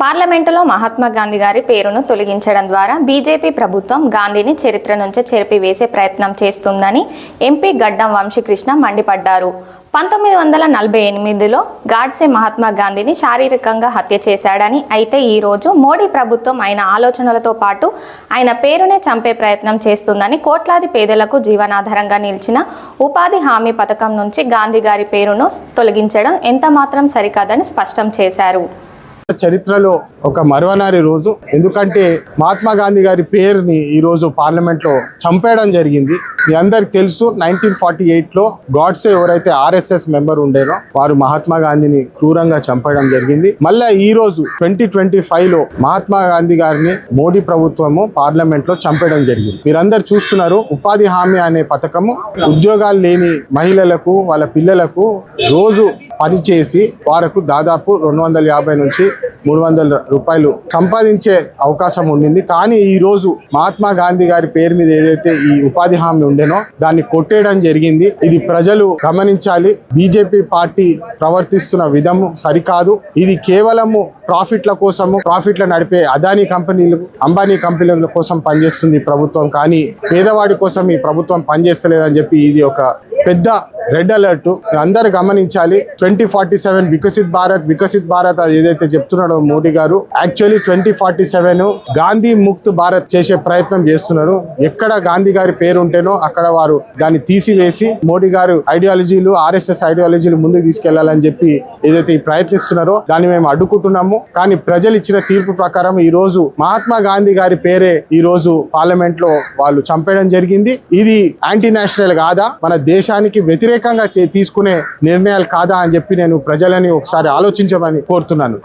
పార్లమెంటులో మహాత్మా గాంధీ గారి పేరును తొలగించడం ద్వారా బీజేపీ ప్రభుత్వం గాంధీని చరిత్ర నుంచి చెరిపివేసే ప్రయత్నం చేస్తుందని ఎంపీ గడ్డం వంశీకృష్ణ మండిపడ్డారు. పంతొమ్మిది వందల నలభై ఎనిమిదిలో గాడ్సే మహాత్మా గాంధీని శారీరకంగా హత్య చేశాడని అయితే ఈరోజు మోడీ ప్రభుత్వం ఆయన ఆలోచనలతో పాటు ఆయన పేరునే చంపే ప్రయత్నం చేస్తుందని కోట్లాది పేదలకు జీవనాధారంగా నిలిచిన ఉపాధి హామీ పథకం నుంచి గాంధీ గారి పేరును తొలగించడం ఎంతమాత్రం సరికాదని స్పష్టం చేశారు. చరిత్రలో ఒక మరవనారి రోజు. ఎందుకంటే మహాత్మా గాంధీ గారి పేరుని ఈరోజు పార్లమెంట్లో పార్లమెంట్లో చంపేయడం జరిగింది. మీ అందరికి తెలుసు నైన్టీన్ ఫార్టీ ఎయిట్లో గాడ్సే ఎవరైతే ఆర్ఎస్ఎస్ మెంబర్ ఉండేనో వారు మహాత్మా గాంధీని క్రూరంగా చంపేయడం జరిగింది. మళ్ళీ ఈ రోజు ట్వంటీ ట్వంటీ ఫైవ్లో మహాత్మా గాంధీ గారిని మోడీ ప్రభుత్వము పార్లమెంట్లో చంపేయడం జరిగింది. మీరందరు చూస్తున్నారు ఉపాధి హామీ అనే పథకము ఉద్యోగాలు లేని మహిళలకు వాళ్ళ పిల్లలకు రోజు పనిచేసి వారికి దాదాపు రెండు వందల యాభై నుంచి మూడు వందల రూపాయలు సంపాదించే అవకాశం ఉండింది. కానీ ఈ రోజు మహాత్మా గాంధీ గారి పేరు మీద ఏదైతే ఈ ఉపాధి హామీ ఉండేనో దాన్ని కొట్టేయడం జరిగింది. ఇది ప్రజలు గమనించాలి. బీజేపీ పార్టీ ప్రవర్తిస్తున్న విధము సరికాదు. ఇది కేవలము ప్రాఫిట్ల కోసము ప్రాఫిట్ల నడిపే అదానీ కంపెనీలు అంబానీ కంపెనీల కోసం పనిచేస్తుంది ప్రభుత్వం. కానీ పేదవాడి కోసం ఈ ప్రభుత్వం పనిచేస్తలేదని చెప్పి ఇది ఒక పెద్ద రెడ్ అలర్ట్. అందరు గమనించాలి. Twenty forty seven Viksit Bharat Viksit Bharat అది ఏదైతే చెప్తున్నాడో మోడీ గారు actually twenty forty seven Gandhi Mukt Bharat చేసే ప్రయత్నం చేస్తున్నారు. ఎక్కడ గాంధీ గారి పేరు ఉంటేనో అక్కడ వారు దాన్ని తీసివేసి మోడీ గారు ఐడియాలజీలు ఆర్ఎస్ఎస్ ఐడియాలజీలు ముందుకు తీసుకెళ్ళాలని చెప్పి ఏదైతే ప్రయత్నిస్తున్నారో దాన్ని మేము అడ్డుకుంటున్నాము. కానీ ప్రజలు ఇచ్చిన తీర్పు ప్రకారం ఈ రోజు మహాత్మా గాంధీ గారి పేరే ఈ రోజు పార్లమెంట్లో వాళ్ళు చంపేయడం జరిగింది. ఇది యాంటీ నేషనల్ కాదా? మన దేశానికి వ్యతిరేకంగా తీసుకునే నిర్ణయాలు కాదా అని చెప్పి నేను ప్రజలని ఒకసారి ఆలోచించమని కోరుతున్నాను.